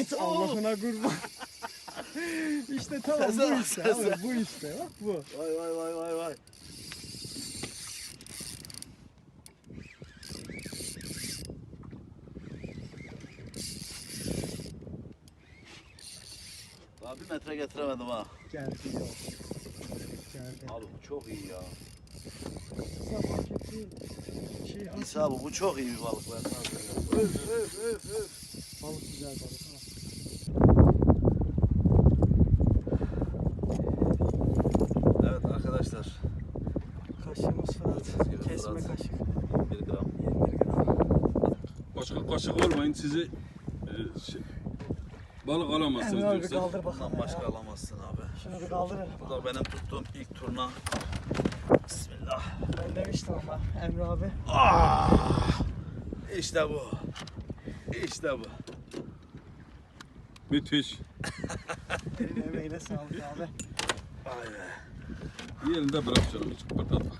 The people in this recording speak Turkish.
Hayt Allah'ına kurban. işte tamam bu Sese bak, işte sese. abi bu işte bak bu. Vay vay vay vay vay. Daha bir metre getiremedim ha. Geldi yok. Geldi. Abi bu çok iyi ya. Sabah. Şey İsa abi bu çok iyi bir balık ben sana söylüyorum. Öf öf öf öf. Balık güzel balık ha. Kesme kaşık. 1 gram. 21 gram. Başka kaşık olmayın sizi e, şey, balık alamazsınız Emre abi bir yoksa. kaldır bakalım Bundan başka ya. alamazsın abi. Şunu bir kaldır. Bu da benim tuttuğum ilk turna. Bismillah. Ben demiştim ama Emre abi. Ah! İşte bu. İşte bu. Müthiş. Eline emeğine sağlık abi. Vay be. Yerinde bırak canım hiç kıpırdatma.